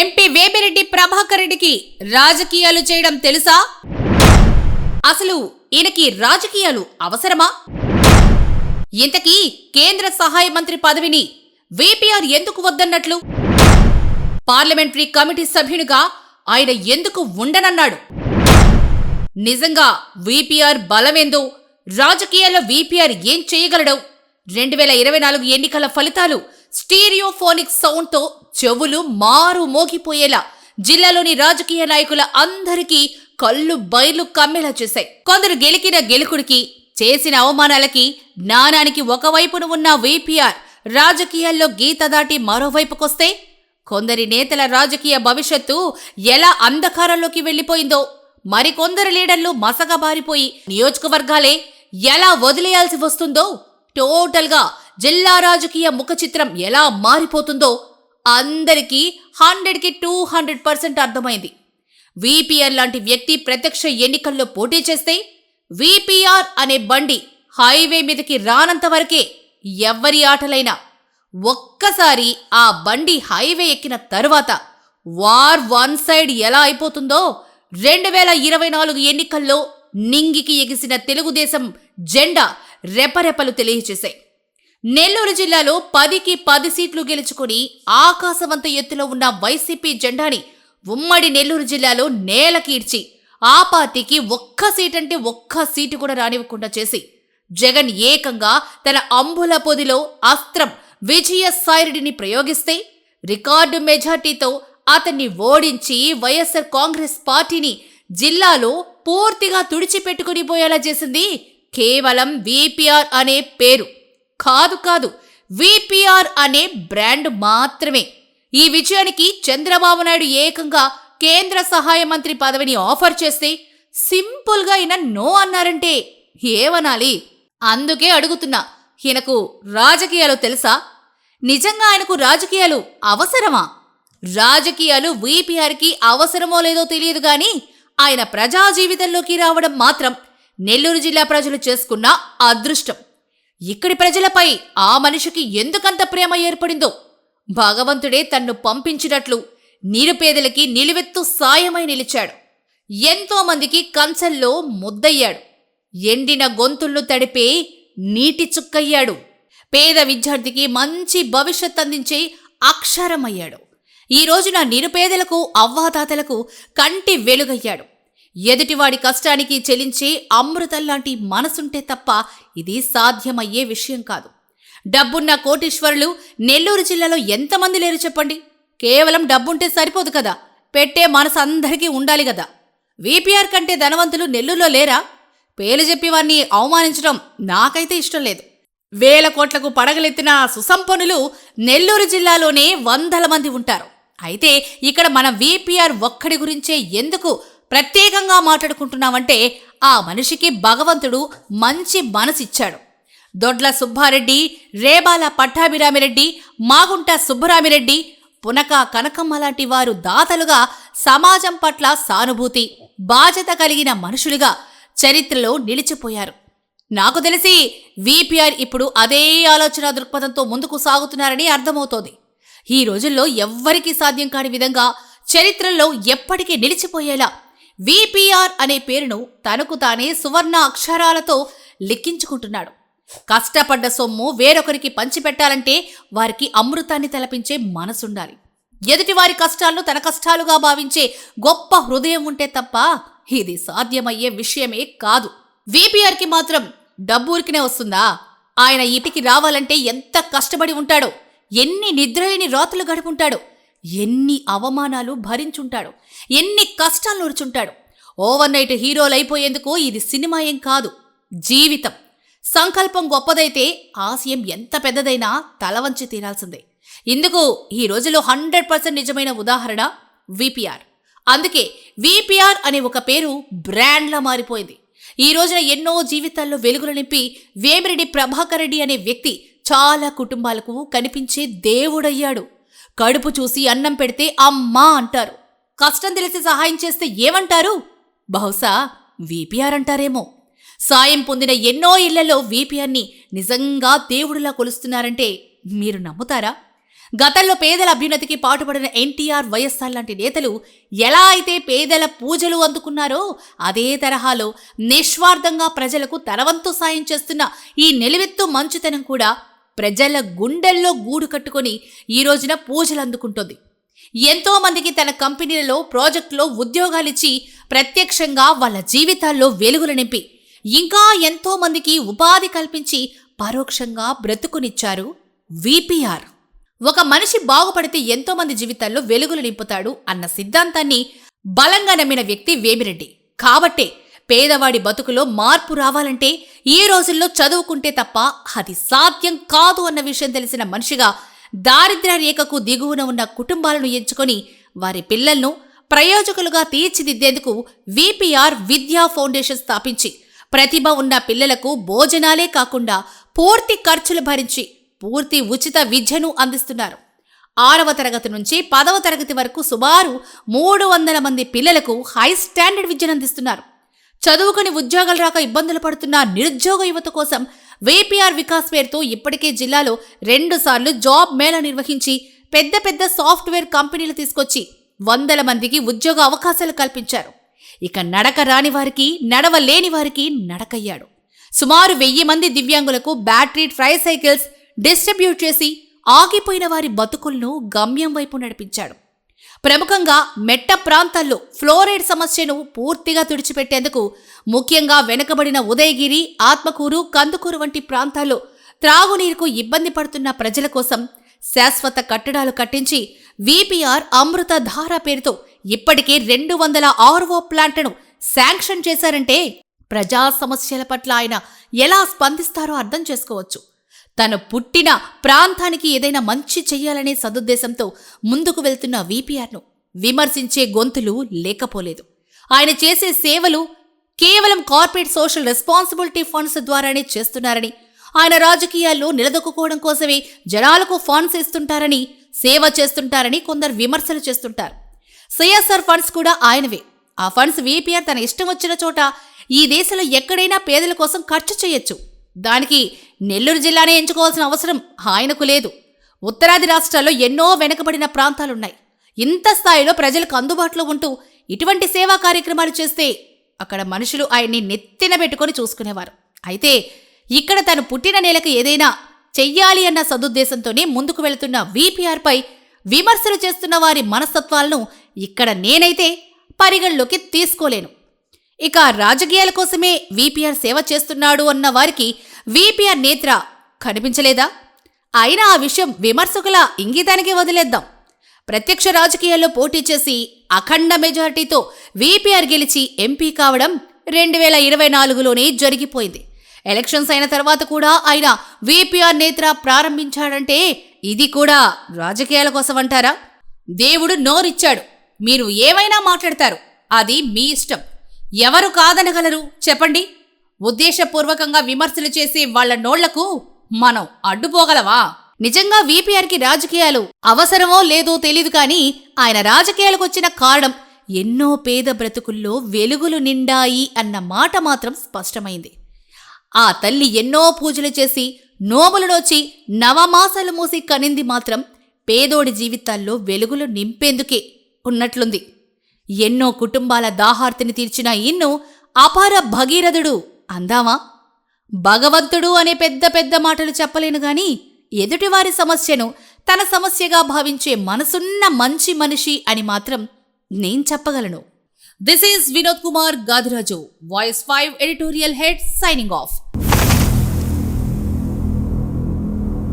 MP Vemireddy Prabhakar రెడ్డికి రాజకీయాలు చేయడం తెలుసా? అసలు ఈయనకి రాజకీయాలు అవసరమా? ఇంతకీ కేంద్ర సహాయ మంత్రి పదవిని విపిఆర్ ఎందుకు వద్దన్నట్లు? పార్లమెంటరీ కమిటీ సభ్యునిగా ఆయన ఎందుకు ఉండనన్నాడు? నిజంగా విపిఆర్ బలమేందో రాజకీయాల్లో విపిఆర్ ఏం చేయగలడో? రెండు వేల ఇరవై నాలుగు ఎన్నికల ఫలితాలు స్టీరియోఫోనిక్ సౌండ్తో చెవులు మారు మోగిపోయేలా జిల్లాలోని రాజకీయ నాయకుల అందరికీ కళ్ళు బయలు కమ్మేలా చేశాయి. కొందరు గెలికిన గెలుకుడికి చేసిన అవమానాలకి జ్ఞానానికి ఒకవైపున ఉన్న విపిఆర్ రాజకీయాల్లో గీత దాటి మరోవైపుకొస్తే కొందరి నేతల రాజకీయ భవిష్యత్తు ఎలా అంధకారంలోకి వెళ్ళిపోయిందో మరికొందరు లీడర్లు మసగబారిపోయి నియోజకవర్గాలే ఎలా వదిలేయాల్సి వస్తుందో టోటల్గా జిల్లా రాజకీయ ముఖ చిత్రం ఎలా మారిపోతుందో అందరికీ హండ్రెడ్కి టూ హండ్రెడ్ పర్సెంట్ అర్థమైంది. విపిఆర్ లాంటి వ్యక్తి ప్రత్యక్ష ఎన్నికల్లో పోటీ చేస్తే విపిఆర్ అనే బండి హైవే మీదకి రానంత వరకే ఎవ్వరి ఆటలైనా ఒక్కసారి ఆ బండి హైవే ఎక్కిన తరువాత వార్ వన్ సైడ్ ఎలా అయిపోతుందో రెండు వేల ఇరవై నాలుగు ఎన్నికల్లో నింగికి ఎగిసిన తెలుగుదేశం జెండా రెపరెపలు తెలియచేశాయి నెల్లూరు జిల్లాలో పదికి పది సీట్లు గెలుచుకుని ఆకాశవంత ఎత్తులో ఉన్న వైసీపీ జెండాని ఉమ్మడి నెల్లూరు జిల్లాలో నేలకీడ్చి ఆ పార్టీకి ఒక్క సీటంటే ఒక్క సీటు కూడా రానివ్వకుండా చేసి జగన్ ఏకంగా తన అంబుల పొదిలో అస్త్రం విజయ సాయిరెడ్డిని ప్రయోగిస్తే రికార్డు మెజార్టీతో అతన్ని ఓడించి వైఎస్ఆర్ కాంగ్రెస్ పార్టీని జిల్లాలో పూర్తిగా తుడిచిపెట్టుకుని పోయేలా చేసింది కేవలం విపిఆర్ అనే పేరు. కాదు కాదు విపిఆర్ అనే బ్రాండ్ మాత్రమే. ఈ విజయానికి చంద్రబాబు నాయుడు ఏకంగా కేంద్ర సహాయ మంత్రి పదవిని ఆఫర్ చేస్తే సింపుల్గా ఈయన నో అన్నారంటే ఏమనాలి? అందుకే అడుగుతున్నా ఈయనకు రాజకీయాలు తెలుసా? నిజంగా ఆయనకు రాజకీయాలు అవసరమా? రాజకీయాలు వీపీఆర్కి అవసరమో లేదో తెలియదు గాని ఆయన ప్రజా జీవితంలోకి రావడం మాత్రం నెల్లూరు జిల్లా ప్రజలు చేసుకున్న అదృష్టం. ఇక్కడి ప్రజలపై ఆ మనిషికి ఎందుకంత ప్రేమ ఏర్పడిందో? భగవంతుడే తన్ను పంపించినట్లు నిరుపేదలకి నిలువెత్తు సాయమై నిలిచాడు. ఎంతో మందికి ముద్దయ్యాడు. ఎండిన గొంతుళ్ళు తడిపే నీటి చుక్కయ్యాడు. పేద విద్యార్థికి మంచి భవిష్యత్ అందించే అక్షరమయ్యాడు. ఈ రోజున నిరుపేదలకు అవ్వాతాతలకు కంటి వెలుగయ్యాడు. ఎదుటివాడి కష్టానికి చెలించే అమృతంలాంటి మనసుంటే తప్ప ఇది సాధ్యమయ్యే విషయం కాదు. డబ్బున్న కోటీశ్వరులు నెల్లూరు జిల్లాలో ఎంతమంది లేరు చెప్పండి? కేవలం డబ్బుంటే సరిపోదు కదా. పెట్టే మనసు అందరికీ ఉండాలి కదా. వీపీఆర్ కంటే ధనవంతులు నెల్లూరులో లేరా? పేలు చెప్పి వారిని అవమానించడం నాకైతే ఇష్టం లేదు. వేల కోట్లకు పడగలెత్తిన సుసంపన్నులు నెల్లూరు జిల్లాలోనే వందల మంది ఉంటారు. అయితే ఇక్కడ మన వీపీఆర్ ఒక్కడి గురించే ఎందుకు ప్రత్యేకంగా మాట్లాడుకుంటున్నామంటే ఆ మనిషికి భగవంతుడు మంచి మనసిచ్చాడు. దొడ్ల సుబ్బారెడ్డి రేబాల పట్టాభిరామిరెడ్డి మాగుంట సుబ్బరామిరెడ్డి పునక కనకమ్మ లాంటి వారు దాతలుగా సమాజం పట్ల సానుభూతి బాధ్యత కలిగిన మనుషులుగా చరిత్రలో నిలిచిపోయారు. నాకు తెలిసి విపిఆర్ ఇప్పుడు అదే ఆలోచన దృక్పథంతో ముందుకు సాగుతున్నారని అర్థమవుతోంది. ఈ రోజుల్లో ఎవ్వరికీ సాధ్యం కాని విధంగా చరిత్రలో ఎప్పటికీ నిలిచిపోయేలా విపిఆర్ అనే పేరును తనకు తానే సువర్ణ అక్షరాలతో లెక్కించుకుంటున్నాడు కష్టపడ్డ సొమ్ము వేరొకరికి పంచిపెట్టాలంటే వారికి అమృతాన్ని తలపించే మనసుండాలి. ఎదుటివారి కష్టాలను తన కష్టాలుగా భావించే గొప్ప హృదయం ఉంటే తప్ప ఇది సాధ్యమయ్యే విషయమే కాదు. విపిఆర్కి మాత్రం డబ్బు ఊరికినే వస్తుందా? ఆయన ఇటికి రావాలంటే ఎంత కష్టపడి ఉంటాడో ఎన్ని నిద్రలేని రాత్రులు గడుపుంటాడో ఎన్ని అవమానాలు భరించుంటాడు ఎన్ని కష్టాలు నూర్చుంటాడు. ఓవర్ నైట్ హీరోలు అయిపోయేందుకు ఇది సినిమా ఏం కాదు జీవితం. సంకల్పం గొప్పదైతే ఆశయం ఎంత పెద్దదైనా తలవంచి తీరాల్సిందే. ఇందుకు ఈ రోజులో హండ్రెడ్ పర్సెంట్ నిజమైన ఉదాహరణ విపిఆర్. అందుకే విపిఆర్ అనే ఒక పేరు బ్రాండ్లా మారిపోయింది. ఈ రోజున ఎన్నో జీవితాల్లో వెలుగులు నింపి వేమిరెడ్డి ప్రభాకర్ రెడ్డి అనే వ్యక్తి చాలా కుటుంబాలకు కనిపించే దేవుడయ్యాడు. కడుపు చూసి అన్నం పెడితే అమ్మా అంటారు. కష్టం తెలిసి సహాయం చేస్తే ఏమంటారు? బహుశా వీపీఆర్ అంటారేమో. సాయం పొందిన ఎన్నో ఇళ్ళలో వీపీఆర్ని నిజంగా దేవుడిలా కొలుస్తున్నారంటే మీరు నమ్ముతారా? గతంలో పేదల అభ్యున్నతికి పాటుపడిన ఎన్టీఆర్ వైఎస్ఆర్ లాంటి నేతలు ఎలా అయితే పేదల పూజలు అందుకున్నారో అదే తరహాలో నిస్వార్థంగా ప్రజలకు తనవంతు సాయం చేస్తున్న ఈ నిలువెత్తు మంచుతనం కూడా ప్రజల గుండెల్లో గూడు కట్టుకొని ఈ రోజున పూజలు అందుకుంటుంది ఎంతో మందికి తన కంపెనీలలో ప్రాజెక్టులో ఉద్యోగాలిచ్చి ప్రత్యక్షంగా వాళ్ళ జీవితాల్లో వెలుగులు నింపి ఇంకా ఎంతో మందికి ఉపాధి కల్పించి పరోక్షంగా బ్రతుకునిచ్చారు విపిఆర్. ఒక మనిషి బాగుపడితే ఎంతో మంది జీవితాల్లో వెలుగులు నింపుతాడు అన్న సిద్ధాంతాన్ని బలంగా నమ్మిన వ్యక్తి వేమిరెడ్డి. కాబట్టే పేదవాడి బతుకులో మార్పు రావాలంటే ఈ రోజుల్లో చదువుకుంటే తప్ప అది సాధ్యం కాదు అన్న విషయం తెలిసిన మనిషిగా దారిద్ర్య రేఖకు దిగువన ఉన్న కుటుంబాలను ఎంచుకొని వారి పిల్లలను ప్రయోజకులుగా తీర్చిదిద్దేందుకు విపిఆర్ విద్యా ఫౌండేషన్ స్థాపించి ప్రతిభ ఉన్న పిల్లలకు భోజనాలే కాకుండా పూర్తి ఖర్చులు భరించి పూర్తి ఉచిత విద్యను అందిస్తున్నారు. ఆరవ తరగతి నుంచి పదవ తరగతి వరకు సుమారు మూడు వందల మంది పిల్లలకు హై స్టాండర్డ్ విద్యను అందిస్తున్నారు. చదువుకుని ఉద్యోగాలు రాక ఇబ్బందులు పడుతున్న నిరుద్యోగ యువత కోసం వేపీఆర్ వికాస్ పేరుతో ఇప్పటికే జిల్లాలో రెండుసార్లు జాబ్ మేళా నిర్వహించి పెద్ద పెద్ద సాఫ్ట్వేర్ కంపెనీలు తీసుకొచ్చి వందల మందికి ఉద్యోగ అవకాశాలు కల్పించారు. ఇక నడక రాని వారికి నడవలేని వారికి నడకయ్యాడు. సుమారు వెయ్యి మంది దివ్యాంగులకు బ్యాటరీ ట్రై సైకిల్స్ డిస్ట్రిబ్యూట్ చేసి ఆగిపోయిన వారి బతుకులను గమ్యం వైపు నడిపించాడు. ప్రముఖంగా మెట్ట ప్రాంతాల్లో ఫ్లోరైడ్ సమస్యను పూర్తిగా తుడిచిపెట్టేందుకు ముఖ్యంగా వెనుకబడిన ఉదయగిరి ఆత్మకూరు కందుకూరు వంటి ప్రాంతాల్లో త్రాగునీరుకు ఇబ్బంది పడుతున్న ప్రజల కోసం శాశ్వత కట్టడాలు కట్టించి విపిఆర్ అమృత ధార పేరుతో ఇప్పటికే రెండు వందల ఆర్ఓ ప్లాంట్ను శాంక్షన్ చేశారంటే ప్రజా సమస్యల పట్ల ఆయన ఎలా స్పందిస్తారో అర్థం చేసుకోవచ్చు. తను పుట్టిన ప్రాంతానికి ఏదైనా మంచి చెయ్యాలనే సదుద్దేశంతో ముందుకు వెళ్తున్న వీపీఆర్ను విమర్శించే గొంతులు లేకపోలేదు. ఆయన చేసే సేవలు కేవలం కార్పొరేట్ సోషల్ రెస్పాన్సిబిలిటీ ఫండ్స్ ద్వారానే చేస్తున్నారని ఆయన రాజకీయాల్లో నిలదొక్కుకోవడం కోసమే జనాలకు ఫండ్స్ ఇస్తుంటారని సేవ చేస్తుంటారని కొందరు విమర్శలు చేస్తుంటారు. సిఎస్ఆర్ ఫండ్స్ కూడా ఆయనవే. ఆ ఫండ్స్ వీపీఆర్ తన ఇష్టం వచ్చిన చోట ఈ దేశంలో ఎక్కడైనా పేదల కోసం ఖర్చు చేయొచ్చు. దానికి నెల్లూరు జిల్లానే ఎంచుకోవాల్సిన అవసరం ఆయనకు లేదు. ఉత్తరాది రాష్ట్రాల్లో ఎన్నో వెనుకబడిన ప్రాంతాలున్నాయి. ఇంత స్థాయిలో ప్రజలకు అందుబాటులో ఉంటూ ఇటువంటి సేవా కార్యక్రమాలు చేస్తే అక్కడ మనుషులు ఆయన్ని నెత్తిన పెట్టుకొని చూసుకునేవారు. అయితే ఇక్కడ తను పుట్టిన నేలకు ఏదైనా చెయ్యాలి అన్న సదుద్దేశంతోనే ముందుకు వెళుతున్న వీపీఆర్పై విమర్శలు చేస్తున్న వారి మనస్తత్వాలను ఇక్కడ నేనైతే పరిగణలోకి తీసుకోలేను. ఇక రాజకీయాల కోసమే వీపీఆర్ సేవ చేస్తున్నాడు అన్న వారికి వీపీఆర్ నేత్ర కనిపించలేదా? అయినా ఆ విషయం విమర్శకుల ఇంగితానికి వదిలేద్దాం. ప్రత్యక్ష రాజకీయాల్లో పోటీ చేసి అఖండ మెజార్టీతో వీపీఆర్ గెలిచి ఎంపీ కావడం రెండు వేల ఇరవై నాలుగులోనే జరిగిపోయింది. ఎలక్షన్స్ అయిన తర్వాత కూడా ఆయన వీపీఆర్ నేత్ర ప్రారంభించాడంటే ఇది కూడా రాజకీయాల కోసం అంటారా? దేవుడు నోరిచ్చాడు. మీరు ఏమైనా మాట్లాడతారు. అది మీ ఇష్టం. ఎవరు కాదనగలరు? చెప్పండి. ఉద్దేశపూర్వకంగా విమర్శలు చేసే వాళ్ళ నోళ్ళకు మనం అడ్డుపోగలవా? నిజంగా వీపీఆర్కి రాజకీయాలు అవసరమో లేదో తెలీదు కానీ ఆయన రాజకీయాలకు వచ్చిన కారణం ఎన్నో పేద బ్రతుకుల్లో వెలుగులు నిండాయి అన్న మాట మాత్రం స్పష్టమైంది. ఆ తల్లి ఎన్నో పూజలు చేసి నోములు నోచి నవమాసాలు మూసి కనింది మాత్రం పేదోడి జీవితాల్లో వెలుగులు నింపేందుకే ఉన్నట్లుంది. ఎన్నో కుటుంబాల దాహార్తిని తీర్చిన ఇన్ను అపార భగీరథుడు అందామా? భగవంతుడు అనే పెద్ద పెద్ద మాటలు చెప్పలేను గాని ఎదుటివారి సమస్యను తన సమస్యగా భావించే మనసున్న మంచి మనిషి అని మాత్రం నేను చెప్పగలను. This is Vinod Kumar Gadiraju voice five editorial head signing off